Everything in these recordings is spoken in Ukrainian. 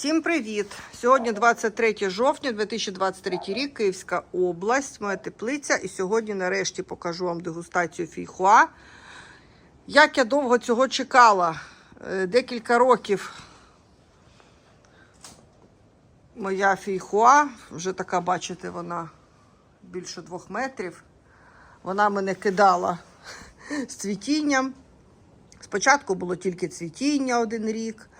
Всім привіт! Сьогодні 23 жовтня 2023 рік, Київська область, моя теплиця. І сьогодні нарешті покажу вам дегустацію фійхуа. Як я довго цього чекала, Е, декілька років моя фійхуа, вже така, бачите, вона більше двох метрів. Вона мене кидала з цвітінням. Спочатку було тільки цвітіння один рік,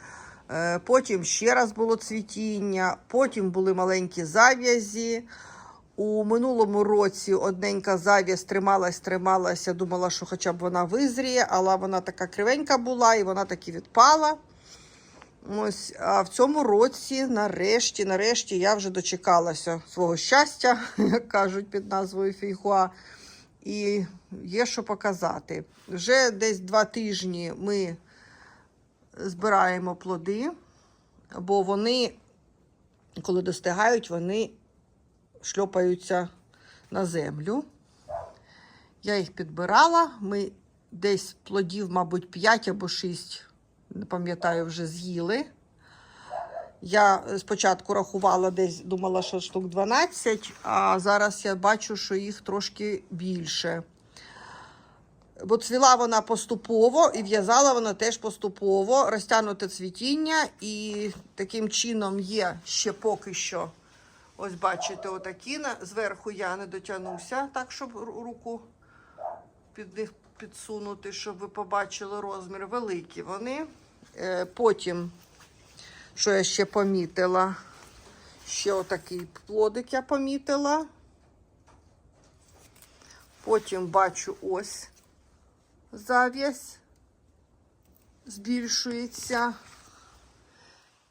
потім ще раз було цвітіння, потім були маленькі зав'язі. У минулому році одненька зав'язь трималась, трималася, думала, що хоча б вона визріє, але вона така кривенька була і вона таки відпала. Ось, а в цьому році, нарешті, нарешті, я вже дочекалася свого щастя, як кажуть під назвою Фейхуа. І є що показати. Вже десь два тижні ми збираємо плоди, бо вони, коли достигають, вони шльопаються на землю. Я їх підбирала. Ми десь плодів, мабуть, 5 або 6, не пам'ятаю, вже з'їли. Я спочатку рахувала десь, думала, що штук 12, а зараз я бачу, що їх трошки більше. Бо цвіла вона поступово і в'язала вона теж поступово, розтягнуте цвітіння, і таким чином є ще поки що. Ось бачите, отакі. Зверху я не дотягнуся, так, щоб руку під них підсунути, щоб ви побачили розмір. Великі вони. Е, Потім, що я ще помітила, ще отакий плодик я помітила. Потім бачу ось зав'язь збільшується.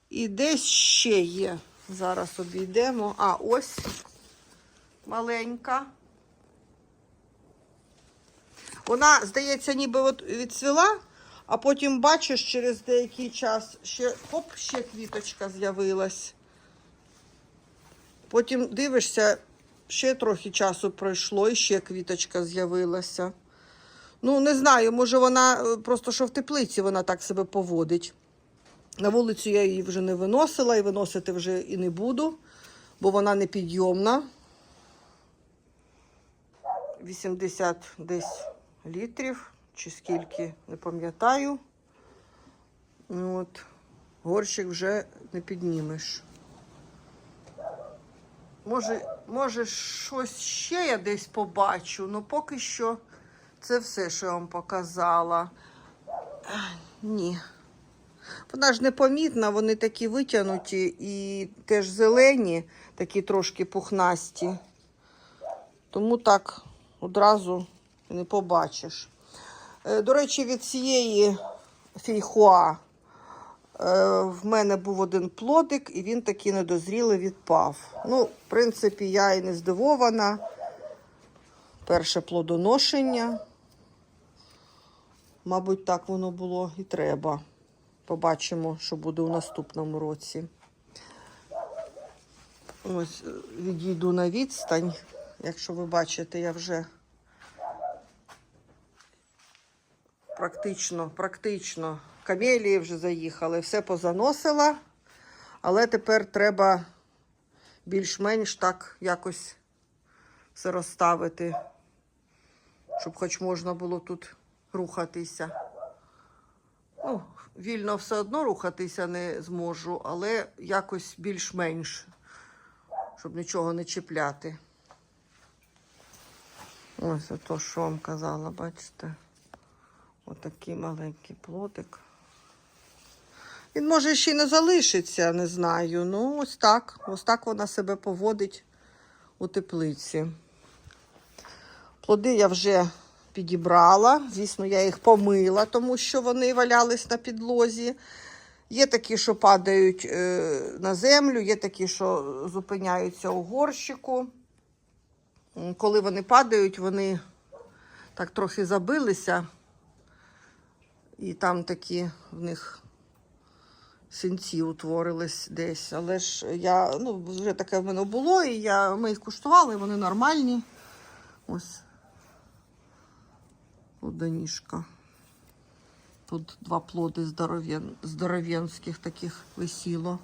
І десь ще є. Зараз обійдемо. А, ось маленька. Вона, здається, ніби от відцвіла, а потім бачиш, через деякий час ще хоп, ще квіточка з'явилась. Потім дивишся, ще трохи часу пройшло, і ще квіточка з'явилася. Ну, не знаю, може вона е, просто що в теплиці вона так себе поводить. На вулицю я її вже не виносила і виносити вже і не буду, бо вона не підйомна. 80 десь літрів, чи скільки, не пам'ятаю. Ну, От, горщик вже не піднімеш. Може, може, щось ще я десь побачу, але поки що це все, що я вам показала. Ні. Вона ж непомітна, вони такі витягнуті і теж зелені, такі трошки пухнасті. Тому так одразу не побачиш. Е, До речі, від цієї фейхуа е, в мене був один плодик, і він такий недозрілий відпав. Ну, в принципі, я і не здивована. Перше плодоношення. Мабуть, так воно було і треба. Побачимо, що буде у наступному році. Ось е, відійду на відстань. Якщо ви бачите, я вже практично, практично камелії вже заїхали, все позаносила, але тепер треба більш-менш так якось все розставити, щоб хоч можна було тут рухатися. Ну, вільно все одно рухатися не зможу, але якось більш-менш, щоб нічого не чіпляти. Ось ото, що вам казала, бачите? Отакий маленький плодик. Він може ще й не залишиться, не знаю. Ну, ось так. Ось так вона себе поводить у теплиці. Плоди я вже підібрала. Звісно, я їх помила, тому що вони валялись на підлозі. Є такі, що падають е, на землю, є такі, що зупиняються у горщику. Коли вони падають, вони так трохи забилися. І там такі в них синці утворились десь. Але ж я, ну, вже таке в мене було, і я, ми їх куштували, вони нормальні. Ось плодоніжка. Тут два плоди здоров'ян, здоров'янських таких висіло.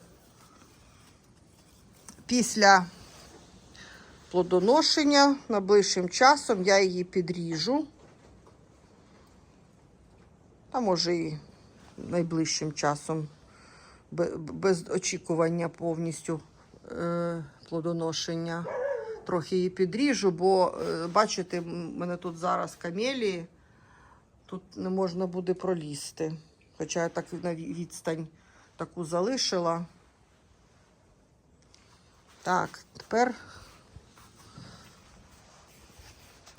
після плодоношення найближчим часом я її підріжу. А може і найближчим часом, без очікування повністю е, плодоношення. Трохи її підріжу, бо е, бачите, м- мене тут зараз камелії, тут не можна буде пролізти. Хоча я так на відстань таку залишила. Так, тепер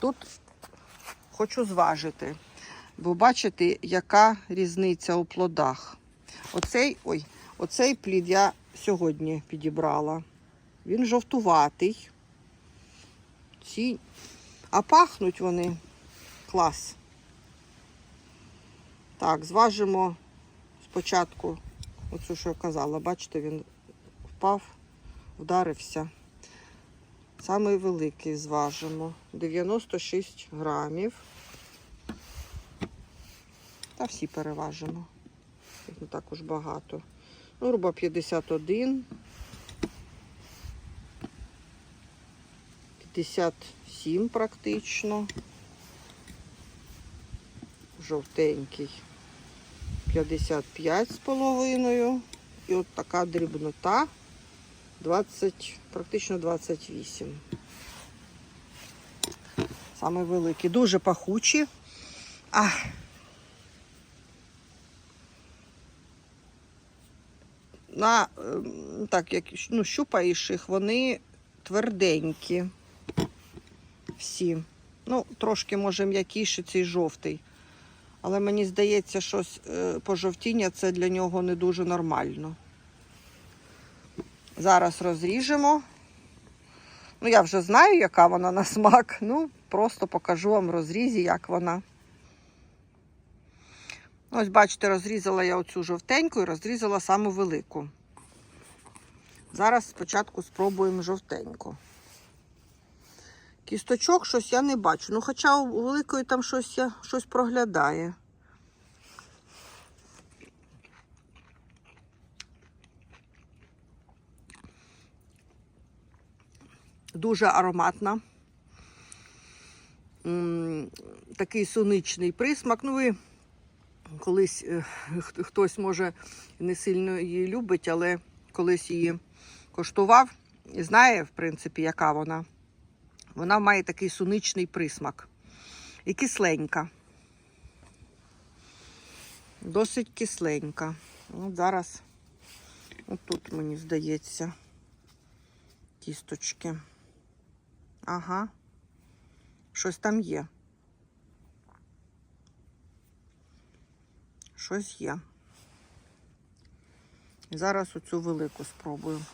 тут хочу зважити, бо бачите, яка різниця у плодах. Оцей, ой, оцей плід я сьогодні підібрала. Він жовтуватий. Ці... А пахнуть вони клас. Так, зважимо спочатку оцю, що я казала. Бачите, він впав, вдарився. Самий великий зважимо. 96 грамів. Та всі переважимо. Не також багато. Ну, грубо 51. 57 практично. Жовтенький. 55 з половиною. І от така дрібнота. 20, практично 28. Саме великий. Дуже пахучі. А. На, ем, так, як ну, щупаєш їх, вони тверденькі. Всі. Ну, трошки, може, м'якіший цей жовтий. Але мені здається, що е, пожовтіння це для нього не дуже нормально. Зараз розріжемо. Ну, я вже знаю, яка вона на смак. Ну, просто покажу вам розрізі, як вона. Ось, бачите, розрізала я оцю жовтеньку і розрізала саму велику. Зараз спочатку спробуємо жовтеньку. Кісточок щось я не бачу. Ну, хоча у великої там щось, я, щось проглядає. Дуже ароматна. Такий суничний присмак. Ну, ви колись е, хтось може не сильно її любить, але колись її коштував і знає, в принципі, яка вона. Вона має такий суничний присмак. І кисленька. Досить кисленька. От зараз, от тут, мені здається, тісточки. Ага. Щось там є. Щось є. Зараз оцю велику спробую.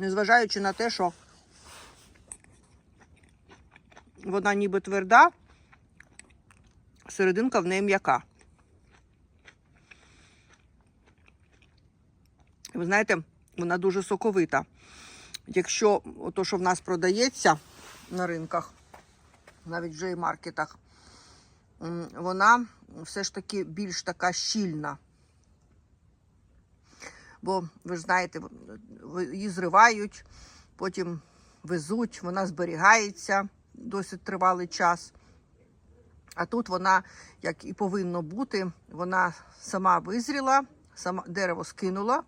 Незважаючи на те, що вона ніби тверда, серединка в неї м'яка. Ви знаєте, вона дуже соковита. Якщо то, що в нас продається на ринках, навіть вже і маркетах, вона все ж таки більш така щільна. Бо ви ж знаєте, її зривають, потім везуть, вона зберігається досить тривалий час. А тут вона, як і повинно бути, вона сама визріла, сама дерево скинуло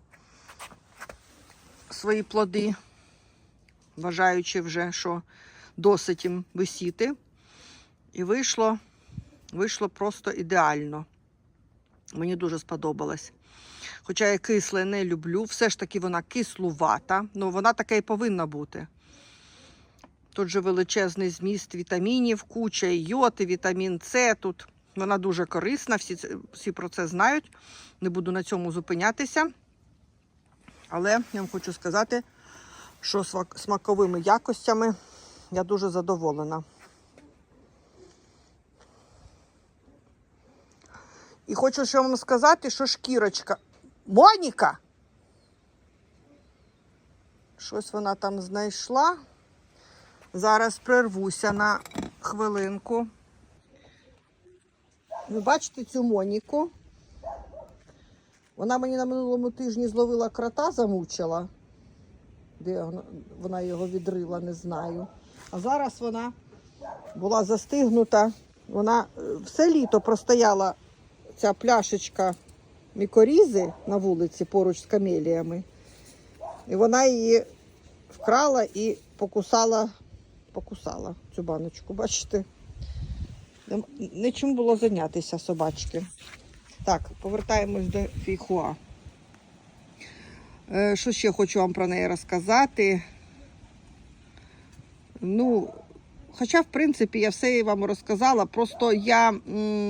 свої плоди, вважаючи вже, що досить їм висіти. І вийшло, вийшло просто ідеально. Мені дуже сподобалось. Хоча я кисле не люблю, все ж таки вона кислувата, ну вона така і повинна бути. Тут же величезний зміст вітамінів, куча і вітамін С. Тут вона дуже корисна, всі, всі про це знають. Не буду на цьому зупинятися. Але я вам хочу сказати, що смак- смаковими якостями я дуже задоволена. Хочу ще вам сказати, що шкірочка. Моніка! Щось вона там знайшла. Зараз прервуся на хвилинку. Ви бачите цю Моніку? Вона мені на минулому тижні зловила крота, замучила. Де вона, його відрила, не знаю. А зараз вона була застигнута. Вона е, все літо простояла ця пляшечка мікорізи на вулиці поруч з камеліями. І вона її вкрала і покусала, покусала цю баночку, бачите? Нічим було зайнятися собачки. Так, повертаємось до фейхуа. Е, Що ще хочу вам про неї розказати? Ну, хоча, в принципі, я все вам розказала. Просто я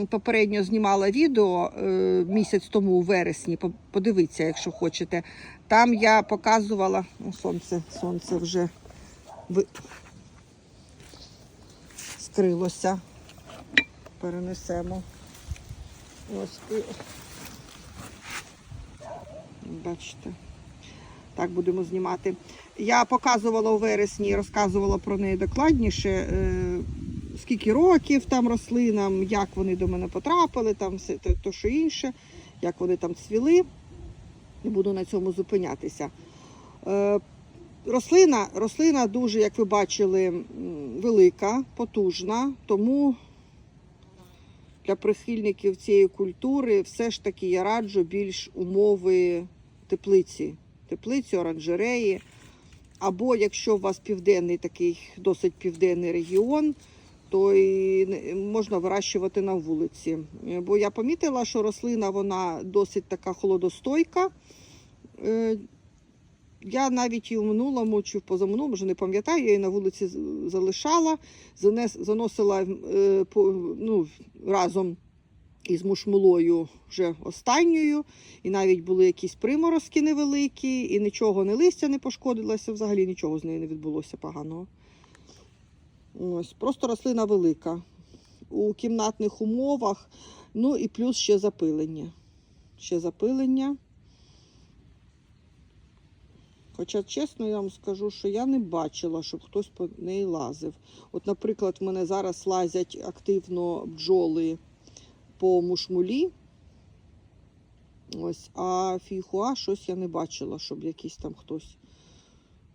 попередньо знімала відео е, місяць тому у вересні. Подивіться, якщо хочете. Там я показувала. О, сонце, сонце вже скрилося. Перенесемо. Ось. Бачите. Так будемо знімати. Я показувала у вересні, розказувала про неї докладніше, е, скільки років там рослинам, як вони до мене потрапили, там все то, що інше, як вони там цвіли. Не буду на цьому зупинятися. Е, рослина, рослина дуже, як ви бачили, велика, потужна, тому для прихильників цієї культури все ж таки я раджу більш умови теплиці, теплиці, оранжереї. Або якщо у вас південний такий досить південний регіон, то і можна вирощувати на вулиці. Бо я помітила, що рослина вона досить така холодостойка. Е, Я навіть і в минулому чи в позаминулому, вже не пам'ятаю, я її на вулиці залишала, занес, заносила е, ну, разом із мушмулою вже останньою. І навіть були якісь приморозки невеликі, і нічого, не листя не пошкодилося, взагалі нічого з нею не відбулося поганого. Ось, просто рослина велика. У кімнатних умовах, ну і плюс ще запилення. Ще запилення. Хоча, чесно, я вам скажу, що я не бачила, щоб хтось по неї лазив. От, наприклад, в мене зараз лазять активно бджоли по мушмулі. Ось, а фіхуа щось я не бачила, щоб якийсь там хтось.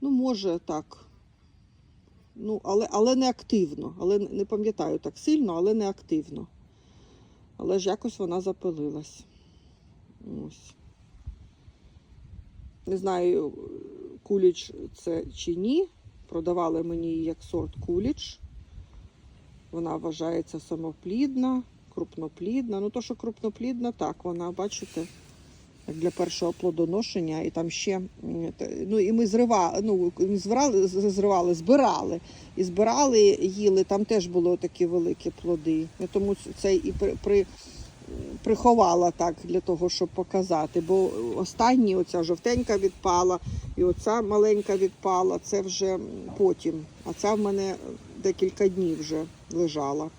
Ну, може, так. Ну, але, але не активно. Але не пам'ятаю так сильно, але не активно. Але ж якось вона запилилась. Ось. Не знаю, куліч це чи ні. Продавали мені її як сорт куліч. Вона вважається самоплідна, крупноплідна. Ну, то, що крупноплідна, так, вона, бачите, для першого плодоношення. І там ще, ну, і ми зривали, ну, не зривали, зривали, збирали. І збирали, їли, там теж були такі великі плоди. Я тому це і при, при, приховала так для того, щоб показати. Бо останні, оця жовтенька відпала, і оця маленька відпала, це вже потім. А ця в мене декілька днів вже лежала.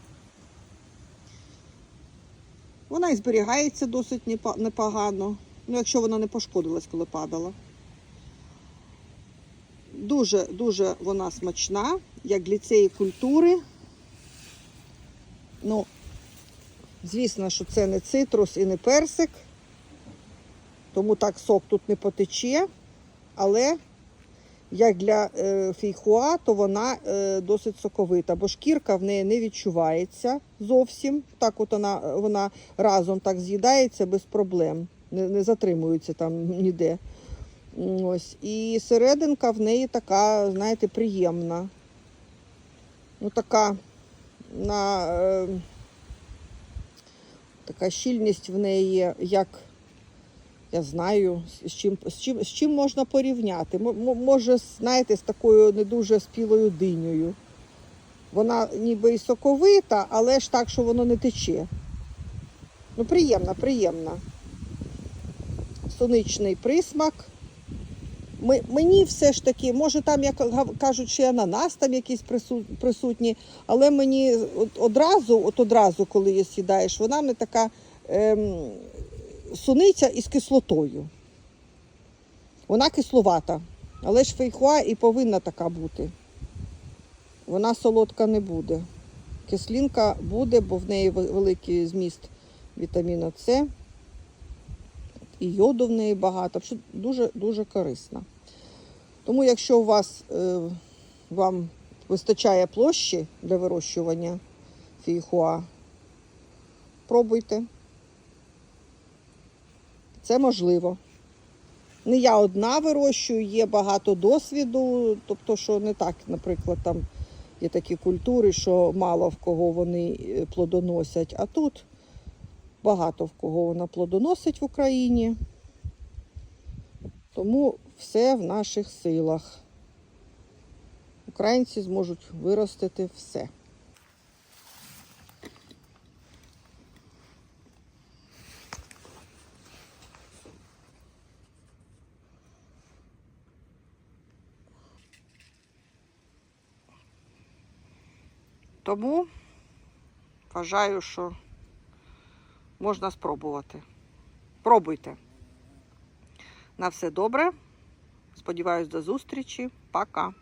Вона і зберігається досить непогано. Ну, якщо вона не пошкодилась, коли падала. Дуже, дуже вона смачна, як для цієї культури. Ну, звісно, що це не цитрус і не персик, тому так сок тут не потече. Але як для е, фейхуа, то вона е, досить соковита, бо шкірка в неї не відчувається зовсім. Так от вона, вона разом так з'їдається без проблем, не, не затримується там ніде. Ось. І серединка в неї така, знаєте, приємна. Ну, така на е, така щільність в неї, як я знаю, з чим, з чим, з чим можна порівняти. Може, знаєте, з такою не дуже спілою динею. Вона ніби і соковита, але ж так, що воно не тече. Ну, приємна, приємна. Соничний присмак. Мені все ж таки, може там, як кажуть, ще ананас там якісь прису- присутні, але мені одразу, от одразу, коли її сідаєш, вона не така ем, суниця із кислотою. Вона кисловата, але ж фейхуа і повинна така бути. Вона солодка не буде. Кислинка буде, бо в неї великий зміст вітаміну С. і йоду в неї багато. Дуже-дуже корисна. Тому, якщо у вас е, вам вистачає площі для вирощування фіхуа, пробуйте. Це можливо. Не я одна вирощую, є багато досвіду, тобто, що не так, наприклад, там є такі культури, що мало в кого вони е, плодоносять, а тут багато в кого вона плодоносить в Україні. Тому все в наших силах. Українці зможуть виростити все. Тому вважаю, що можна спробувати. Пробуйте. На все добре. Сподіваюсь, до зустрічі. Пока.